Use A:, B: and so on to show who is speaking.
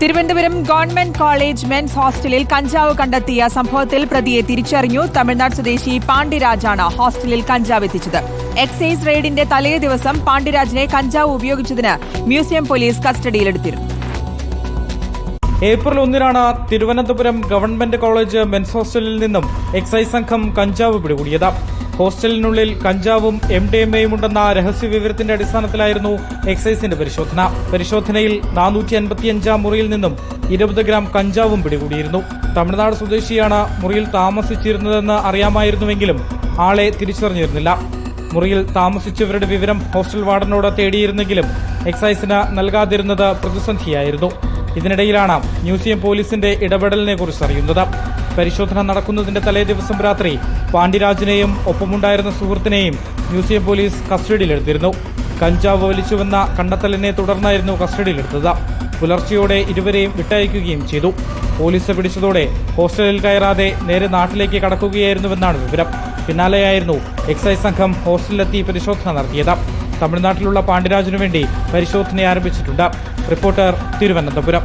A: Thiruvananthapuram government college men's ഹോസ്റ്റലിൽ കഞ്ചാവ് കണ്ടെത്തിയ സംഭവത്തിൽ പ്രതിയെ തിരിച്ചറിഞ്ഞു തമിഴ്നാട് സ്വദേശി പാണ്ഡിരാജാണ് ഹോസ്റ്റലിൽ കഞ്ചാവ് എത്തിച്ചത്. എക്സൈസ് റെയ്ഡിന്റെ തലേ ദിവസം പാണ്ഡിരാജിനെ കഞ്ചാവ് ഉപയോഗിച്ചതിന് മ്യൂസിയം പോലീസ് കസ്റ്റഡിയിലെടുത്തിരുന്നു.
B: ഏപ്രിൽ ഒന്നിനാണ് തിരുവനന്തപുരം ഗവൺമെന്റ് കോളേജ് മെൻസ് ഹോസ്റ്റലിൽ നിന്നും എക്സൈസ് സംഘം കഞ്ചാവ് പിടികൂടിയത്. ഹോസ്റ്റലിനുള്ളിൽ കഞ്ചാവും എം ഡി എം എയും ഉണ്ടെന്ന രഹസ്യ വിവരത്തിന്റെ അടിസ്ഥാനത്തിലായിരുന്നു എക്സൈസിന്റെ പരിശോധന. പരിശോധനയിൽ നാനൂറ്റി അൻപത്തിയഞ്ചാം മുറിയിൽ നിന്നും ഇരുപത് ഗ്രാം കഞ്ചാവും പിടികൂടിയിരുന്നു. തമിഴ്നാട് സ്വദേശിയാണ് മുറിയിൽ താമസിച്ചിരുന്നതെന്ന് അറിയാമായിരുന്നുവെങ്കിലും ആളെ തിരിച്ചറിഞ്ഞിരുന്നില്ല. മുറിയിൽ താമസിച്ചവരുടെ വിവരം ഹോസ്റ്റൽ വാർഡനോട് തേടിയിരുന്നെങ്കിലും എക്സൈസിന് നൽകാതിരുന്നത് പ്രതിസന്ധിയായിരുന്നു. ഇതിനിടയിലാണ് മ്യൂസിയം പോലീസിന്റെ ഇടപെടലിനെ കുറിച്ച് അറിയുന്നത്. പരിശോധന നടക്കുന്നതിന്റെ തലേ ദിവസം രാത്രി പാണ്ഡിരാജിനെയും ഒപ്പമുണ്ടായിരുന്ന സുഹൃത്തിനെയും മ്യൂസിയം പോലീസ് കസ്റ്റഡിയിലെടുത്തിരുന്നു. കഞ്ചാവ് വലിച്ചുവെന്ന കണ്ടെത്തലിനെ തുടർന്നായിരുന്നു കസ്റ്റഡിയിലെടുത്തത്. പുലർച്ചെയോടെ ഇരുവരെയും വിട്ടയക്കുകയും ചെയ്തു. പോലീസ് പിടിച്ചതോടെ ഹോസ്റ്റലിൽ കയറാതെ നേരെ നാട്ടിലേക്ക് കടക്കുകയായിരുന്നുവെന്നാണ് വിവരം. പിന്നാലെയായിരുന്നു എക്സൈസ് സംഘം ഹോസ്റ്റലിലെത്തി പരിശോധന നടത്തിയത്. തമിഴ്നാട്ടിലുള്ള പാണ്ഡിരാജിനു വേണ്ടി പരിശോധന ആരംഭിച്ചിട്ടുണ്ട് റിപ്പോർട്ടർ തിരുവനന്തപുരം.